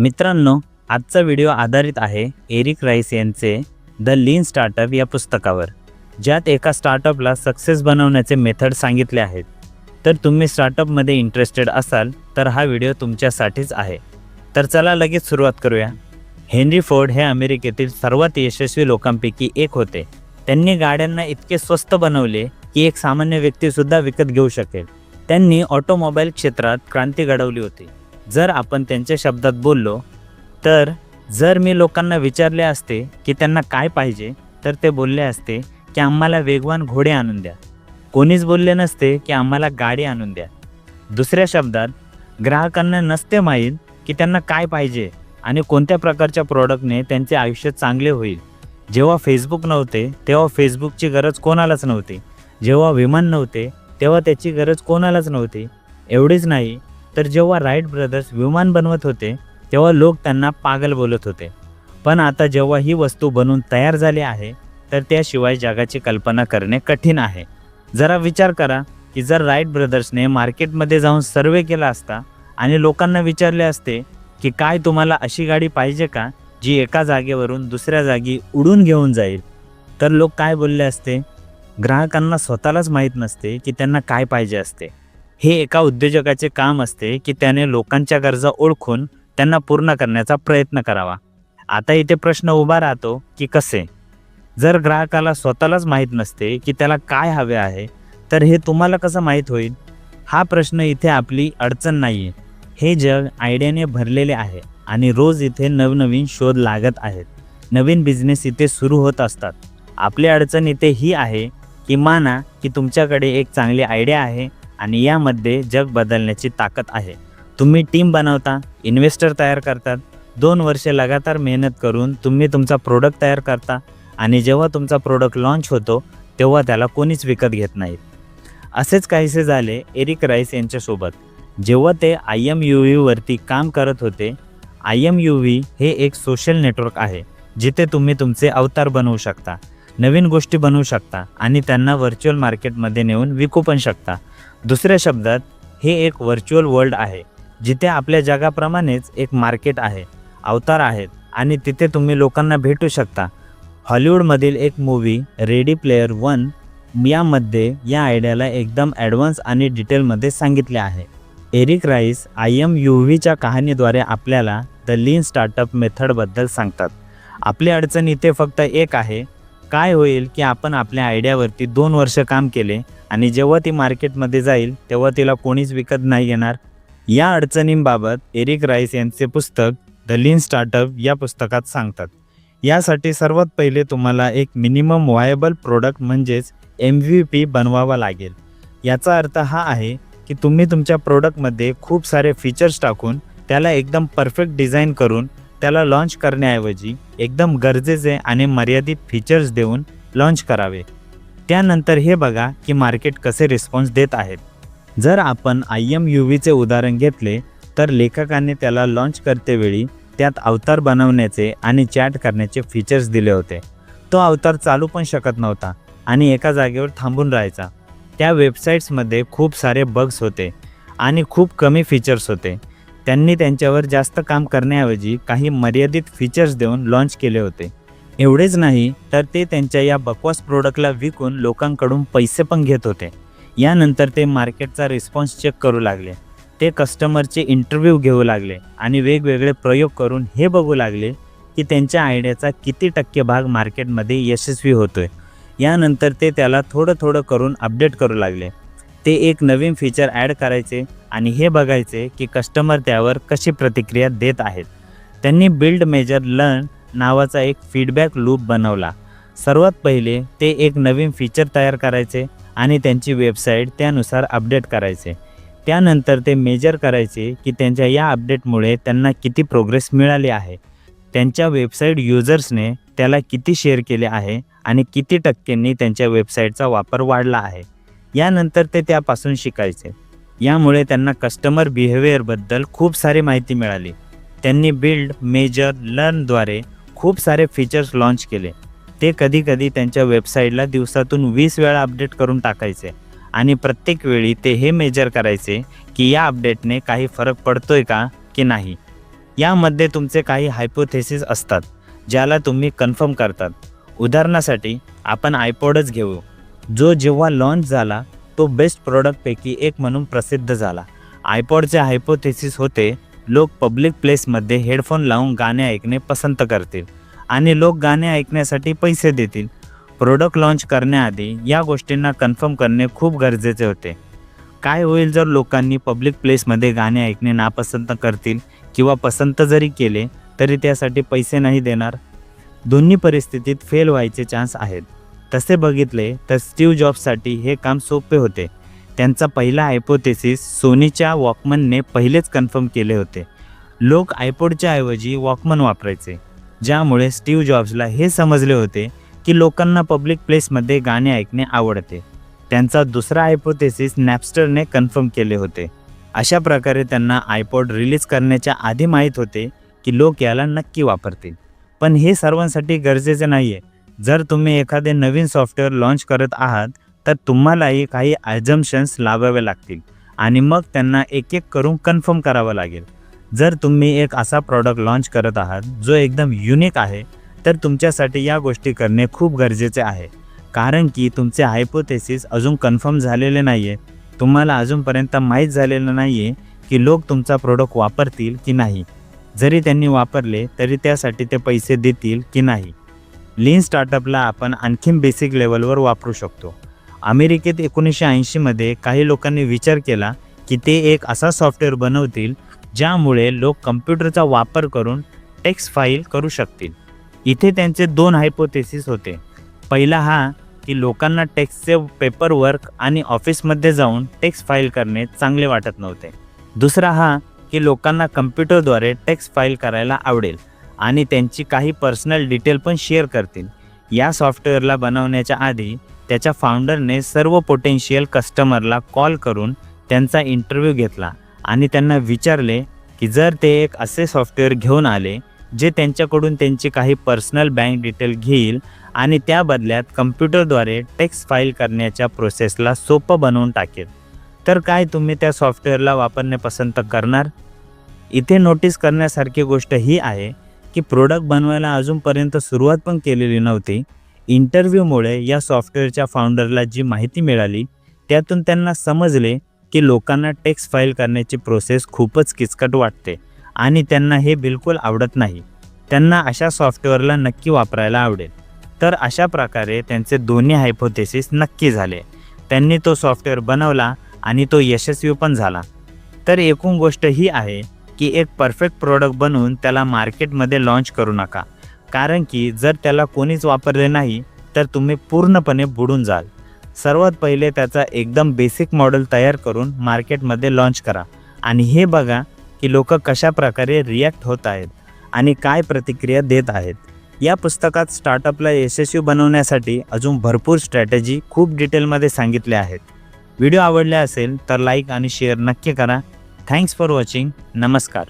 मित्रांनो आजचा व्हिडिओ आधारित आहे एरिक राईस यांचे द लीन स्टार्टअप या पुस्तकावर. ज्यात एका स्टार्टअपला सक्सेस बनवण्याचे मेथड सांगितले आहेत. तर तुम्ही स्टार्टअपमध्ये इंटरेस्टेड असाल तर हा व्हिडिओ तुमच्यासाठीच आहे. तर चला लगेच सुरुवात करूया. हेनरी फोर्ड हे अमेरिकेतील सर्वात यशस्वी लोकांपैकी एक होते. त्यांनी गाड्यांना इतके स्वस्त बनवले की एक सामान्य व्यक्तीसुद्धा विकत घेऊ शकेल. त्यांनी ऑटोमोबाईल क्षेत्रात क्रांती घडवली होती. जर आपण त्यांच्या शब्दात बोललो तर जर मी लोकांना विचारले असते की त्यांना काय पाहिजे तर ते बोलले असते की आम्हाला वेगवान घोडे आणून द्या. कोणीच बोलले नसते की आम्हाला गाडी आणून द्या. दुसऱ्या शब्दात ग्राहकांना नसते माहीत की त्यांना काय पाहिजे आणि कोणत्या प्रकारच्या प्रॉडक्टने त्यांचे आयुष्य चांगले होईल. जेव्हा फेसबुक नव्हते तेव्हा फेसबुकची गरज कोणालाच नव्हती. जेव्हा विमान नव्हते तेव्हा त्याची गरज कोणालाच नव्हती. एवढीच नाही तर जेव्हा राईट ब्रदर्स विमान बनवत होते तेव्हा लोक त्यांना पागल बोलत होते. पण आता जेव्हा ही वस्तू बनून तयार झाली आहे तर त्याशिवाय जगाची कल्पना करणे कठीण आहे. जरा विचार करा की जर राईट ब्रदर्सने मार्केटमध्ये जाऊन सर्वे केला असता आणि लोकांना विचारले असते की काय तुम्हाला अशी गाडी पाहिजे का जी एका जागेवरून दुसऱ्या जागी उडून घेऊन जाईल? तर लोक काय बोलले असते? ग्राहकांना स्वतःलाच माहीत नसते की त्यांना काय पाहिजे असते. हे एका उद्योजकाचे काम असते की त्याने लोकांच्या गरजा ओळखून त्यांना पूर्ण करण्याचा प्रयत्न करावा. आता इथे प्रश्न उभा राहतो की कसे? जर ग्राहकाला स्वतःलाच माहीत नसते की त्याला काय हवे आहे तर हे तुम्हाला कसं माहीत होईल? हा प्रश्न इथे आपली अडचण नाही आहे हे जग आयडियाने भरलेले आहे आणि रोज इथे नवनवीन शोध लागत आहेत. नवीन बिझनेस इथे सुरू होत असतात. आपली अडचण इथे ही आहे की माना की तुमच्याकडे एक चांगली आयडिया आहे आणि यामध्ये जग बदलण्याची ताकद आहे. तुम्ही टीम बनवता इन्व्हेस्टर तयार करतात. दोन वर्षे लगातार मेहनत करून तुम्ही तुमचा प्रोडक्ट तयार करता आणि जेव्हा तुमचा प्रोडक्ट लॉन्च होतो तेव्हा त्याला कोणीच विकत घेत नाहीत असेच काहीसे झाले एरिक राईस यांच्यासोबत. जेव्हा ते आय एम यू व्हीवरती काम करत होते आय एम यू व्ही हे एक सोशल नेटवर्क आहे जिथे तुम्ही तुमचे अवतार बनवू शकता नवीन गोष्टी बनवू शकता आणि त्यांना व्हर्च्युअल मार्केटमध्ये नेऊन विकू पण शकता. दुसऱ्या शब्दात हे एक व्हर्च्युअल वर्ल्ड आहे जिथे आपल्या जगाप्रमाणेच एक मार्केट आहे अवतार आहेत आणि तिथे तुम्ही लोकांना भेटू शकता. हॉलिवूडमधील एक मूवी रेडी प्लेयर वन यामध्ये या आयडियाला एकदम ॲडव्हान्स आणि डिटेलमध्ये सांगितले आहे. Eric Ries I M U व्हीच्या कहाणीद्वारे आपल्याला द लीन स्टार्टअप मेथडबद्दल सांगतात. आपली अडचण इथे फक्त एक आहे काय होईल की आपण आपल्या आयडियावरती दोन वर्ष काम केले आणि जेव्हा ती मार्केटमध्ये जाईल तेव्हा तिला कोणीच विकत नाही घेणार. या अडचणींबाबत एरिक राईस यांचे पुस्तक द लीन स्टार्टअप या पुस्तकात सांगतात. यासाठी सर्वात पहिले तुम्हाला एक मिनिमम व्हायबल प्रोडक्ट म्हणजेच एम व्ही पी बनवावा लागेल. याचा अर्थ हा आहे की तुम्ही तुमच्या प्रोडक्टमध्ये खूप सारे फीचर्स टाकून त्याला एकदम परफेक्ट डिझाईन करून त्याला लॉन्च करण्याऐवजी एकदम गरजेचे आणि मर्यादित फीचर्स देऊन लॉन्च करावे. त्यानंतर हे बघा की मार्केट कसे रिस्पॉन्स देत आहेत. जर आपण आय एम यू व्हीचे उदाहरण घेतले तर लेखकाने त्याला लॉन्च करतेवेळी त्यात अवतार बनवण्याचे आणि चॅट करण्याचे फीचर्स दिले होते. तो अवतार चालू पण शकत नव्हता आणि एका जागेवर थांबून राहायचा. त्या वेबसाईट्समध्ये खूप सारे बग्स होते आणि खूप कमी फीचर्स होते. त्यांनी त्यांच्यावर जास्त काम करण्याऐवजी काही मर्यादित फीचर्स देऊन लॉन्च केले होते. एवढेच नाही तर ते त्यांच्या या बकवास प्रोडक्टला विकून लोकांकडून पैसे पण घेत होते. यानंतर ते मार्केटचा रिस्पॉन्स चेक करू लागले. ते कस्टमरचे इंटरव्ह्यू घेऊ लागले आणि वेगवेगळे प्रयोग करून हे बघू लागले की त्यांच्या आयडियाचा किती टक्के भाग मार्केटमध्ये यशस्वी होतोय. यानंतर ते त्याला थोडं थोडं करून अपडेट करू लागले. ते एक नवीन फीचर ॲड करायचे आणि हे बघायचे की कस्टमर त्यावर कशी प्रतिक्रिया देत आहेत. त्यांनी बिल्ड मेजर लर्न नावाचा एक फीडबॅक लूप बनवला. सर्वात पहिले ते एक नवीन फीचर तयार करायचे आणि त्यांची वेबसाईट त्यानुसार अपडेट करायचे. त्यानंतर ते मेजर करायचे की त्यांच्या या अपडेटमुळे त्यांना किती प्रोग्रेस मिळाली आहे. त्यांच्या वेबसाईट युजर्सने त्याला किती शेअर केले आहे आणि किती टक्क्यांनी त्यांच्या वेबसाईटचा वापर वाढला आहे. यानंतर ते त्यापासून शिकायचे. यामुळे त्यांना कस्टमर बिहेवियरबद्दल खूप सारी माहिती मिळाली. त्यांनी बिल्ड मेजर लर्नद्वारे खूप सारे फीचर्स लॉन्च केले. ते कधीकधी त्यांच्या वेबसाईटला दिवसातून वीस वेळा अपडेट करून टाकायचे आणि प्रत्येक वेळी ते हे मेजर करायचे की या अपडेटने काही फरक पडतोय का की नाही. यामध्ये तुमचे काही हायपोथेसिस असतात ज्याला तुम्ही कन्फर्म करतात. उदाहरणासाठी आपण आयपॉडच घेऊ. जो जेव्हा लॉन्च झाला तो बेस्ट प्रॉडक्टपैकी एक म्हणून प्रसिद्ध झाला. आयपॉडचे हायपोथेसिस होते लोक पब्लिक प्लेसमध्ये हेडफोन लावून गाणे ऐकणे पसंत करतील आणि लोक गाणे ऐकण्यासाठी पैसे देतील. प्रोडक्ट लॉन्च करण्याआधी या गोष्टींना कन्फर्म करणे खूप गरजेचे होते. काय होईल जर लोकांनी पब्लिक प्लेसमध्ये गाणे ऐकणे नापसंत करतील किंवा पसंत जरी केले तरी त्यासाठी पैसे नाही देणार? दोन्ही परिस्थितीत फेल व्हायचे चान्स आहेत. तसे बघितले तर स्टीव जॉबसाठी हे काम सोपे होते. त्यांचा पहिला आयपोथेसिस सोनीच्या वॉकमनने पहिलेच कन्फर्म केले होते. लोक आयपोडच्या ऐवजी वॉकमन वापरायचे ज्यामुळे स्टीव जॉब्सला हे समजले होते की लोकांना पब्लिक प्लेसमध्ये गाणे ऐकणे आवडते. त्यांचा दुसरा आयपोथेसिस नॅपस्टरने कन्फर्म केले होते. अशा प्रकारे त्यांना आयपॉड रिलीज करण्याच्या आधी माहीत होते की लोक याला नक्की वापरतील. पण हे सर्वांसाठी गरजेचे नाही आहे जर तुम्ही एखादे नवीन सॉफ्टवेअर लॉन्च करत आहात तर तुम्हालाही काही ॲझम्शन्स लावावे लागतील. आणि मग त्यांना एक एक करून कन्फर्म करावं लागेल. जर तुम्ही एक असा प्रॉडक्ट लॉन्च करत आहात जो एकदम युनिक आहे तर तुमच्यासाठी या गोष्टी करणे खूप गरजेचे आहे. कारण की तुमचे हायपोथेसिस अजून कन्फर्म झालेले नाही आहे तुम्हाला अजूनपर्यंत माहीत झालेलं नाही आहे की लोक तुमचा प्रोडक्ट वापरतील की नाही. जरी त्यांनी वापरले तरी त्यासाठी ते पैसे देतील की नाही. लीन स्टार्टअपला आपण आणखीन बेसिक लेवलवर वापरू शकतो. अमेरिकेत एकोणीसशे ऐंशीमध्ये काही लोकांनी विचार केला की ते एक असा सॉफ्टवेअर बनवतील ज्यामुळे लोक कम्प्युटरचा वापर करून टेक्स्ट फाईल करू शकतील. इथे त्यांचे दोन हायपोथेसिस होते. पहिला हा की लोकांना टेक्स्टचे पेपर वर्क आणि ऑफिसमध्ये जाऊन टेक्स्ट फाईल करणे चांगले वाटत नव्हते. दुसरा हा की लोकांना कम्प्युटरद्वारे टेक्स्ट फाईल करायला आवडेल. आणि त्यांची काही पर्सनल डिटेल पण शेअर करतील. या सॉफ्टवेअरला बनवण्याच्या आधी त्याच्या फाउंडरने सर्व पोटेन्शियल कस्टमरला कॉल करून त्यांचा इंटरव्ह्यू घेतला आणि त्यांना विचारले की जर ते एक असे सॉफ्टवेअर घेऊन आले जे त्यांच्याकडून त्यांची काही पर्सनल बँक डिटेल घेईल आणि त्या बदल्यात कम्प्युटरद्वारे टेक्स्ट फाईल करण्याच्या प्रोसेसला सोपं बनवून टाकेल. तर काय तुम्ही त्या सॉफ्टवेअरला वापरणे पसंत करणार? इथे नोटीस करण्यासारखी गोष्ट ही आहे की प्रोडक्ट बनवायला अजूनपर्यंत सुरुवात पण केलेली नव्हती. इंटरव्ह्यूमुळे या सॉफ्टवेअरच्या फाउंडरला जी माहिती मिळाली त्यातून त्यांना समजले की लोकांना टेक्स फाईल करण्याची प्रोसेस खूपच किचकट वाटते आणि त्यांना हे बिलकुल आवडत नाही. त्यांना अशा सॉफ्टवेअरला नक्की वापरायला आवडेल. तर अशा प्रकारे त्यांचे दोन्ही हायपोथेसिस नक्की झाले. त्यांनी तो सॉफ्टवेअर बनवला आणि तो यशस्वी पण झाला. तर एकूण गोष्ट ही आहे की एक परफेक्ट प्रोडक्ट बनवून त्याला मार्केटमध्ये लॉन्च करू नका. कारण की जर त्याला कोणीच वापरले नाही तर तुम्ही पूर्णपणे बुडून जाल. सर्वात पहिले त्याचा एकदम बेसिक मॉडेल तयार करून मार्केटमध्ये लॉन्च करा. आणि हे बघा की लोक कशा प्रकारे रिॲक्ट होत आहेत आणि काय प्रतिक्रिया देत आहेत. या पुस्तकात स्टार्टअपला यशस्वी बनवण्यासाठी अजून भरपूर स्ट्रॅटेजी खूप डिटेलमध्ये सांगितल्या आहेत. व्हिडिओ आवडले असेल तर लाईक आणि शेअर नक्की करा. Thanks for watching. Namaskar.